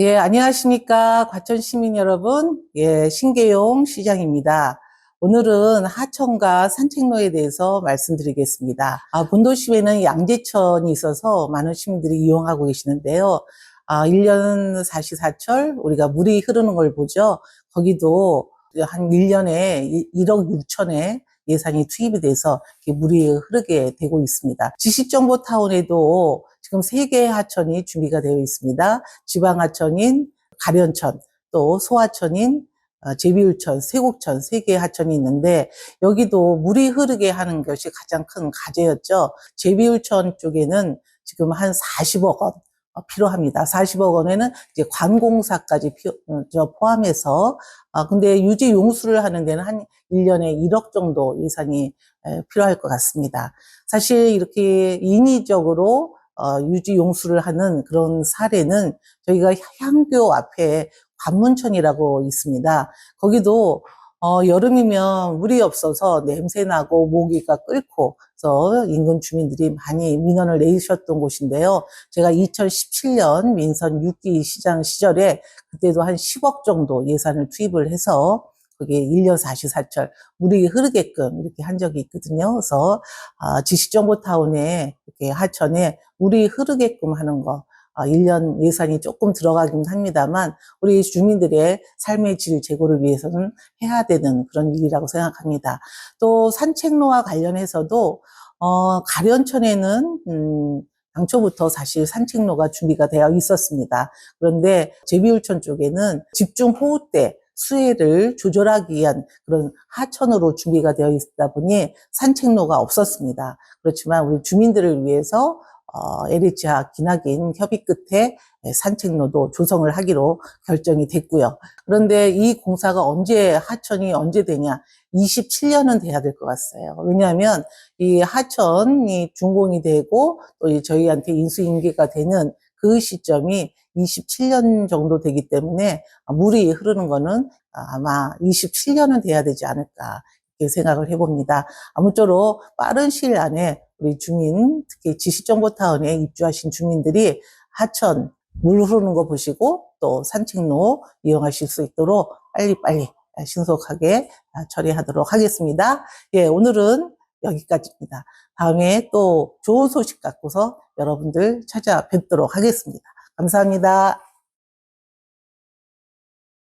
예, 안녕하십니까. 과천 시민 여러분. 예, 신계용 시장입니다. 오늘은 하천과 산책로에 대해서 말씀드리겠습니다. 아, 본도시에는 양재천이 있어서 많은 시민들이 이용하고 계시는데요. 아, 1년 사시사철 우리가 물이 흐르는 걸 보죠. 거기도 한 1년에 1억 6천에 예산이 투입이 돼서 물이 흐르게 되고 있습니다. 지식정보타운에도 지금 세 개의 하천이 준비가 되어 있습니다. 지방하천인 가련천, 또 소하천인 어, 제비울천, 세곡천 세 개의 하천이 있는데 여기도 물이 흐르게 하는 것이 가장 큰 과제였죠. 제비울천 쪽에는 지금 한 40억 원 어, 필요합니다. 40억 원에는 이제 관공사까지 피- 어, 저 포함해서 아 근데 유지 용수를 하는 데는 한 1년에 1억 정도 에, 필요할 것 같습니다. 사실 이렇게 인위적으로 어, 유지 용수를 하는 그런 사례는 저희가 향교 앞에 관문천이라고 있습니다. 거기도 어, 여름이면 물이 없어서 냄새 나고 모기가 끓고 그래서 인근 주민들이 많이 민원을 내셨던 곳인데요. 제가 2017년 민선 6기 시장 시절에 그때도 한 10억 정도 예산을 투입을 해서 그게 1년 사시사철 물이 흐르게끔 이렇게 한 적이 있거든요. 그래서 아, 지식정보타운에 이렇게 하천에 물이 흐르게끔 하는 거 아, 1년 예산이 조금 들어가긴 합니다만 우리 주민들의 삶의 질 제고를 위해서는 해야 되는 그런 일이라고 생각합니다. 또 산책로와 관련해서도 어, 가련천에는 음, 당초부터 사실 산책로가 준비가 되어 있었습니다. 그런데 제비울천 쪽에는 집중 호우 때 수해를 조절하기 위한 그런 하천으로 준비가 되어 있다 보니 산책로가 없었습니다. 그렇지만 우리 주민들을 위해서 어, LH와 기나긴 협의 끝에 산책로도 조성을 하기로 결정이 됐고요. 그런데 이 공사가 언제 하천이 언제 되냐? 27년은 돼야 될 것 같아요. 왜냐하면 이 하천이 준공이 되고 또이 저희한테 인수인계가 되는 그 시점이 27년 정도 되기 때문에 물이 흐르는 거는 아마 27년은 돼야 되지 않을까 생각을 해봅니다. 아무쪼록 빠른 시일 안에 우리 주민, 특히 지식정보타운에 입주하신 주민들이 하천 물 흐르는 거 보시고 또 산책로 이용하실 수 있도록 빨리빨리 신속하게 처리하도록 하겠습니다. 예, 오늘은 여기까지입니다. 다음에 또 좋은 소식 갖고서 여러분들 찾아뵙도록 하겠습니다. 감사합니다.